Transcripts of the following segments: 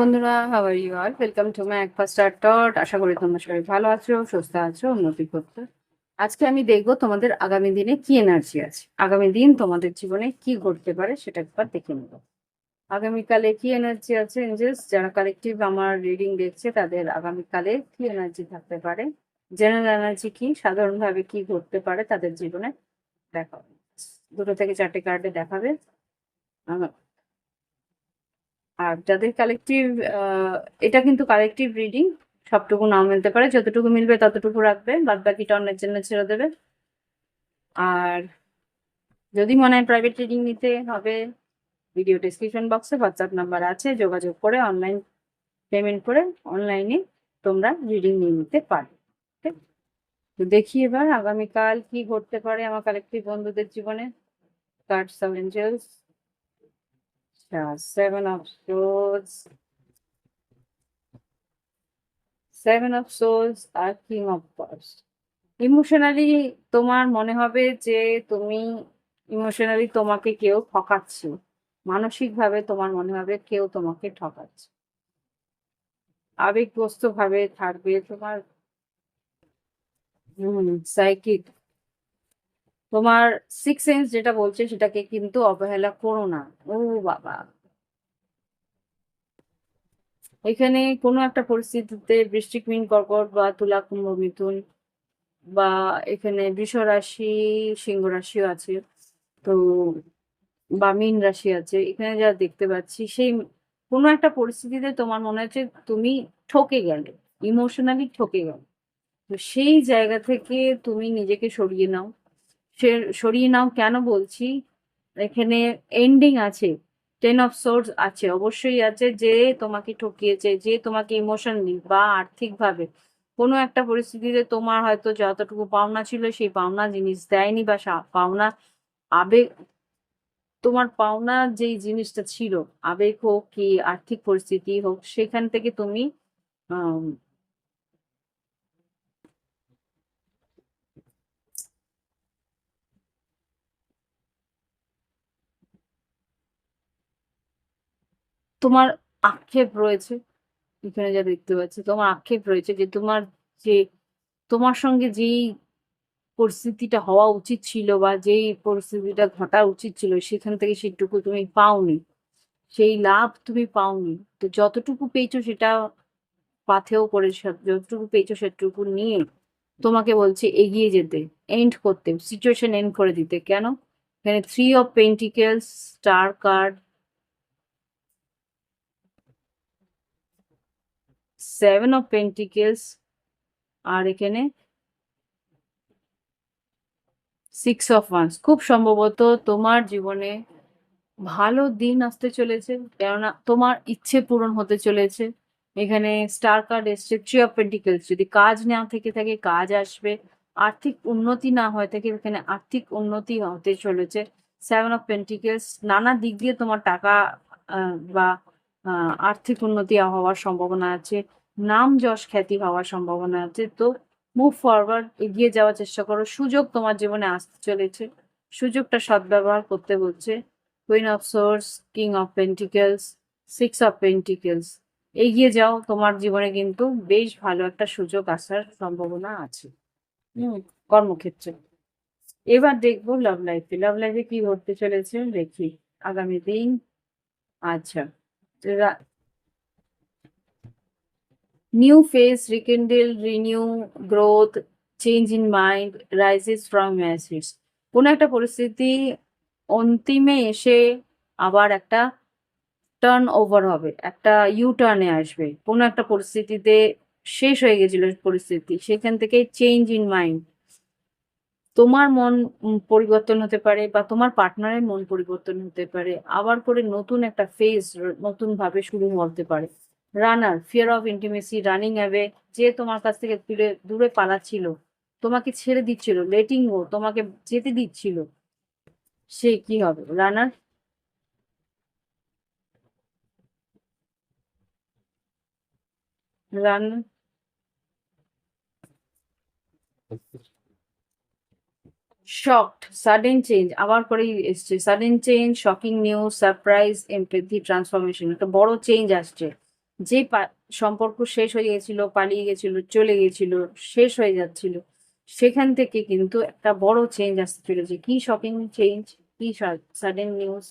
বন্ধুরা how are you R welcome to my এক first star টট আশা করি তোমরা সবাই ভালো আছো, সুস্থ আছো, উন্নতি করতে আজকে আমি দেখব তোমাদের আগামী দিনে কি এনার্জি আছে। আগামী দিন তোমাদের জীবনে কি ঘটতে পারে সেটা একবার দেখে নেব। আগামীকালে কি এনার্জি আছে এঞ্জেলস যারা কালেকটিভ আমার রিডিং দেখছে, তাদের আগামীকালে কি এনার্জি থাকতে পারে? জেনারেল এনার্জি কি? সাধারণভাবে কি ঘটতে পারে তাদের জীবনে দেখাবে দুটো থেকে চারটে কার্ডে দেখাবে। আর যাদের কালেকটিভ এটা কিন্তু কালেকটিভ রিডিং সবটুকু নাও মিলতে পারে, যতটুকু মিলবে ততটুকু রাখবে বাদ বাকিটা অন্যের জন্য ছেড়ে দেবে। আর যদি মনে হয় প্রাইভেট রিডিং নিতে হবে ভিডিও ডিসক্রিপশন বক্সে হোয়াটসঅ্যাপ নাম্বার আছে, যোগাযোগ করে অনলাইন পেমেন্ট করে অনলাইনে তোমরা রিডিং নিয়ে নিতে পারো তো দেখি এবার আগামীকাল কি ঘটতে পারে আমার কালেকটিভ বন্ধুদের জীবনে cards of angels seven of swords seven of swords R king of cups emotionally তোমার মনে হবে যে তুমি ইমোশনালি তোমাকে কেউ ঠকাচ্ছে। মানসিকভাবে তোমার মনে হবে কেউ তোমাকে ঠকাচ্ছে। আবেগগ্রস্ত ভাবে থাকবে তোমার সাইকিক তোমার সিক্স সেন্স যেটা বলছে সেটাকে কিন্তু অবহেলা করো না। ও বাবা। এখানে কোনো একটা পরিস্থিতিতে বৃষ্টিক মিন, কর্কট বা তুলা কুম্ভ মিথুন বা এখানে বৃষ রাশি সিংহ রাশিও আছে, তো বা মীন রাশি আছে। এখানে যা দেখতে পাচ্ছি, সেই কোনো একটা পরিস্থিতিতে তোমার মনে হচ্ছে তুমি ঠকে গেলে ইমোশনালি ঠকে গেলে। তো সেই জায়গা থেকে তুমি নিজেকে সরিয়ে নাও। সরিয়ে নাও, কেন বলছি? এখানে এন্ডিং আছে টেন অফ সোর্স আছে, অবশ্যই আছে যে তোমাকে ঠকিয়েছে, যে তোমাকে ইমোশনালি বা আর্থিকভাবে কোনো একটা পরিস্থিতিতে তোমার হয়তো যতটুকু পাওনা ছিল সেই পাওনা জিনিস দেয়নি বা পাওনা আবেগ তোমার পাওনা যেই জিনিসটা ছিল, আবেগ হোক কি আর্থিক পরিস্থিতি হোক, সেখান থেকে তুমি তোমার আক্ষেপ রয়েছে, এখানে যা দেখতে পাচ্ছি, তোমার আক্ষেপ রয়েছে যে তোমার যে, তোমার সঙ্গে যেই পরিস্থিতিটা হওয়া উচিত ছিল বা যেই পরিস্থিতিটা ঘটা উচিত ছিল, সেখান থেকে সেটুকু তুমি পাওনি। সেই লাভ তুমি পাওনি। তো যতটুকু পেয়েছ সেটা পাথেও করে যতটুকু পেয়েছ সেটুকু নিয়ে তোমাকে বলছে এগিয়ে যেতে এন্ড করতে সিচুয়েশন এন্ড করে দিতে। কেন? এখানে three of pentacles star card seven of pentacles আর এখানে সিক্স অফ ওয়ান্স খুব সম্ভবত তোমার জীবনে ভালো দিন আসতে চলেছে, কেননা তোমার ইচ্ছে পূরণ হতে চলেছে। এখানে স্টার কার্ড এসছে থ্রি অফ পেন্টিকেলস যদি কাজ না থেকে থাকে, কাজ আসবে। আর্থিক উন্নতি না হয়ে থাকে, এখানে আর্থিক উন্নতি হতে চলেছে। সেভেন অফ পেন্টিকেলস নানা দিক দিয়ে তোমার টাকা বা আর্থিক উন্নতি হওয়ার সম্ভাবনা আছে, নাম যশ খ্যাতি হওয়ার সম্ভাবনা আছে। তো মুভ ফরওয়ার্ড এগিয়ে যাওয়ার চেষ্টা করো। সুযোগ তোমার জীবনে আসতে চলেছে। সুযোগটা সদ্ব্যবহার করতে বলছে। Queen of swords king of pentacles six of pentacles এগিয়ে যাও, তোমার জীবনে কিন্তু বেশ ভালো একটা সুযোগ আসার সম্ভাবনা আছে। হুম, কর্মক্ষেত্রে। এবার দেখব লাভ লাইফে লাভ লাইফে কি ঘটতে চলেছে? দেখি। আগামী দিন। আচ্ছা। New phase rekindle renew growth change in mind rises from acids কোনো একটা পরিস্থিতি অন্তিমে এসে আবার একটা টার্ন ওভার হবে, একটা ইউ টার্নে আসবে। কোনো একটা পরিস্থিতিতে শেষ হয়ে গেছিল পরিস্থিতি, সেখান থেকে চেঞ্জ ইন মাইন্ড তোমার মন পরিবর্তন হতে পারে বা তোমার পার্টনারের মন পরিবর্তন হতে পারে। আবার করে নতুন একটা ফেজ নতুন ভাবে শুরু হতে পারে। Runner fear of intimacy running away যে তোমার কাছ থেকে দূরে দূরে পালাচ্ছিল, তোমাকে ছেড়ে দিচ্ছিল লেটিং গো তোমাকে যেতে দিচ্ছিল, সে কি হবে? Runner run shocked sudden change আবার করেই এসছে। Sudden change shocking news surprise empathy transformation একটা বড় চেঞ্জ আসছে। যে সম্পর্ক শেষ হয়ে গেছিল, পালিয়ে গেছিল, চলে গেছিল, শেষ হয়ে যাচ্ছিল, সেখান থেকে কিন্তু একটা বড় চেঞ্জ আসতে চলেছে কি শকিং চেঞ্জ কি সাডেন নিউজ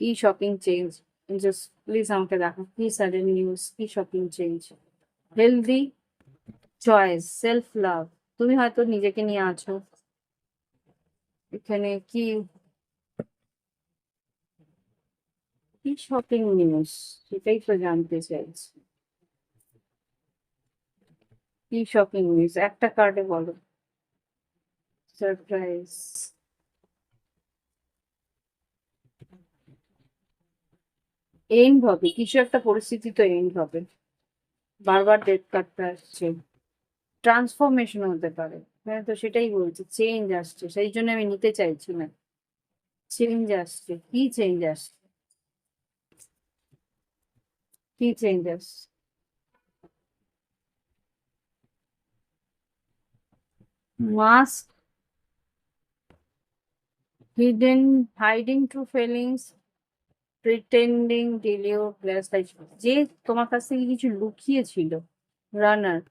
কি শকিং চেঞ্জ জাস্ট প্লিজ আমাকে দেখো কি সাডেন নিউজ কি shocking change healthy choice self love তুমি হয়তো নিজেকে নিয়ে আছো। এখানে কি? কি শপিং নিউজ সেটাই তো জানতে চাইছি। কি শপিং নিউজ একটা কার্ডে বলো। সারপ্রাইজ এন্ড হবে। কিছু একটা পরিস্থিতি তো এন্ড হবে। বারবার ডেট কার্ডটা আসছে। ট্রান্সফরমেশন হতে পারে। হ্যাঁ তো সেটাই বলছি চেঞ্জ আসছে। সেই জন্য আমি নিতে চাইছি না। চেঞ্জ আসছে। কি চেঞ্জ আসছে? কি চেঞ্জ আসছে? Mask hidden hiding true feelings pretending ডিলিও plus যে তোমার কাছ থেকে কিছু লুকিয়েছিল runner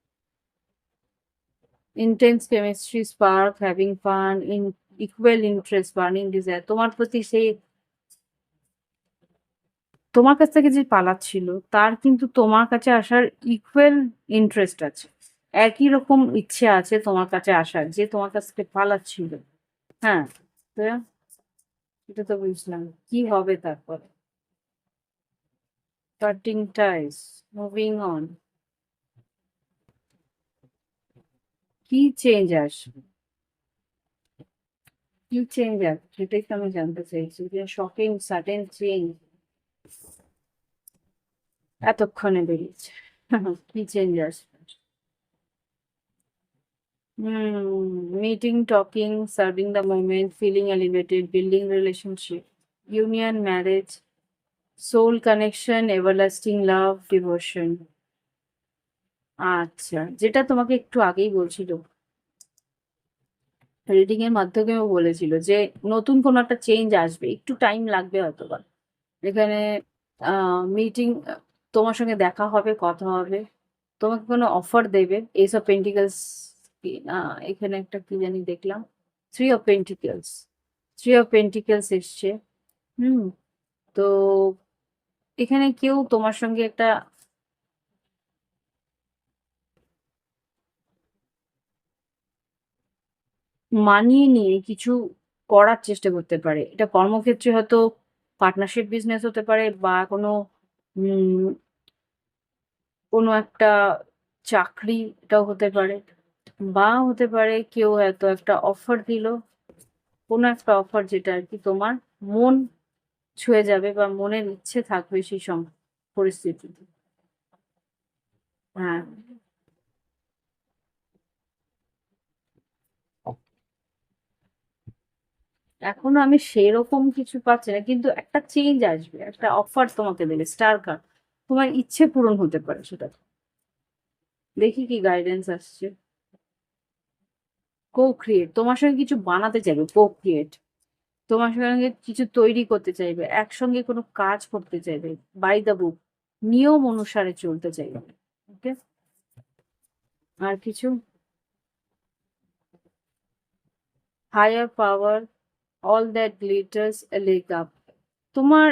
intense chemistry spark having fun in equal interest burning desire তোমার প্রতি সেই তোমার কাছ থেকে যে পালাচ্ছিল, তার কিন্তু তোমার কাছে আসার ইকুয়াল ইন্টারেস্ট আছে। একই রকম ইচ্ছে আছে তোমার কাছে আসার, যে তোমার কাছ থেকে পালাচ্ছিল। হ্যাঁ তো এটা তো বুঝলাম। কি হবে তারপরে? কাটিং টাইস মুভিং অন কি চেঞ্জ আসবে? কি চেঞ্জ আসবে? সেটাই তো আমি জানতে চাইছি যে শকিং সাডেন চেঞ্জ এতক্ষণে বেরিয়েছে। কি চেঞ্জ আসবে? Meeting talking serving the moment feeling elevated building relationship union marriage soul connection everlasting love devotion আচ্ছা যেটা তোমাকে একটু আগেই বলছিল। রিডিং এর মাধ্যমেও বলেছিল যে, নতুন কোনো একটা চেঞ্জ আসবে, একটু টাইম লাগবে হয়তো এখানে মিটিং তোমার সঙ্গে দেখা হবে, কথা হবে, তোমাকে কোনো অফার দেবে এইসব পেন্টিকেলস এখানে একটা কি জানি দেখলাম three of pentacles three of pentacles এসছে, হুম, তো এখানে কেউ তোমার সঙ্গে একটা মানিয়ে নিয়ে কিছু করার চেষ্টা করতে পারে। এটা কর্মক্ষেত্রে হয়তো পার্টনারশিপ বিজনেস হতে পারে বা কোনো কোনো একটা চাকরি এটাও হতে পারে বা হতে পারে কেউ হয়তো একটা অফার দিল, কোনো একটা অফার যেটা আর কি তোমার মন ছুঁয়ে যাবে বা মনের ইচ্ছে থাকবে সেই সম, পরিস্থিতিতে। হ্যাঁ। এখনও আমি সেরকম কিছু পাচ্ছি না, কিন্তু একটা চেঞ্জ আসবে, একটা অফার তোমাকে দেবে স্টার কার্ড তোমার ইচ্ছে পূরণ হতে পারে সেটা। দেখি কি গাইডেন্স আসছে। কো ক্রিয়েট তোমার সঙ্গে কিছু বানাতে চাইবে কো ক্রিয়েট তোমার সঙ্গে কিছু তৈরি করতে চাইবে, একসঙ্গে কোনো কাজ করতে চাইবে বাই দ্য বুক নিয়ম অনুসারে চলতে চাইবে ওকে আর কিছু? Higher power all that glitters lake up তোমার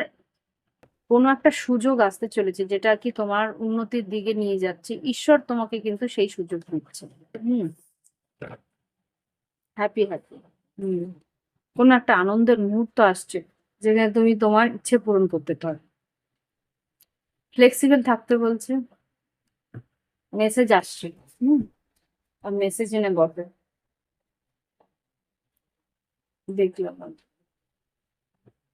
কোনো একটা সুযোগ আসতে চলেছে যেটা কি তোমার উন্নতির দিকে নিয়ে যাচ্ছে। ঈশ্বর তোমাকে কিন্তু সেই সুযোগ দিচ্ছে। হুম। Happy happy hmm. কোনো একটা আনন্দের মুহূর্ত আসছে যেখানে তুমি তোমার ইচ্ছে পূরণ করতে পারো। ফ্লেক্সিবল থাকতে বলছে। মেসেজ আসছে। হুম। আর মেসেজ এনে বটে দেখলাম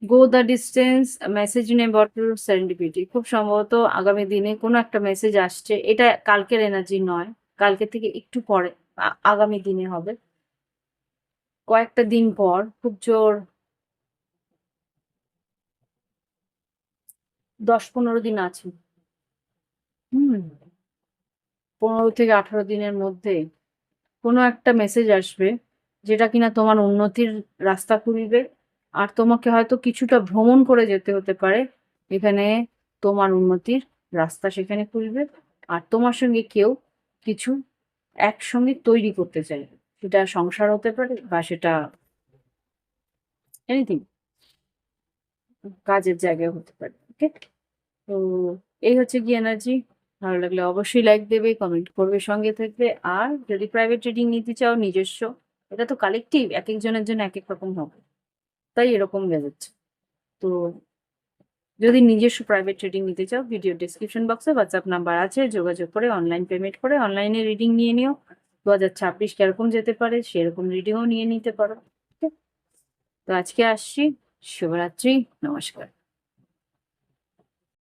go the distance message a bottle serendipity খুব সম্ভবত আগামী দিনে কোনো একটা মেসেজ আসছে। এটা কালকের এনার্জি নয়। কালকে থেকে একটু পরে আগামী দিনে হবে। কয়েকটা দিন পর, খুব জোর। দশ পনেরো দিন আছে। হুম। পনেরো থেকে আঠারো দিনের মধ্যে কোনো একটা মেসেজ আসবে। যেটা কিনা তোমার উন্নতির রাস্তা খুলবে। আর তোমাকে হয়তো কিছুটা ভ্রমণ করে যেতে হতে পারে। এখানে তোমার উন্নতির রাস্তা সেখানে খুলবে। আর তোমার সঙ্গে কেউ কিছু একসঙ্গে তৈরি করতে চাই সেটা সংসার হতে পারে বা সেটা এনিথিং কাজের জায়গায় হতে পারে ওকে তো এই হচ্ছে কি এনার্জি ভালো লাগলে অবশ্যই লাইক দেবে কমেন্ট করবে, সঙ্গে থাকবে। আর যদি প্রাইভেট রিডিং নিতে চাও নিজস্ব এটা তো কালেকটিভ এক একজনের জন্য এক এক রকম হবে। তাই এরকম বেরোচ্ছে তো যদি নিজস্ব প্রাইভেট ট্রেডিং নিতে চাও ভিডিও ডিসক্রিপশন বক্সে হোয়াটসঅ্যাপ নাম্বার আছে, যোগাযোগ করে অনলাইন পেমেন্ট করে অনলাইনে রিডিং নিয়ে নিও। দু হাজার ছাব্বিশ কীরকম যেতে পারে, সেরকম রিডিংও নিয়ে নিতে পারো। তো আজকে আসছি। শুভরাত্রি। নমস্কার।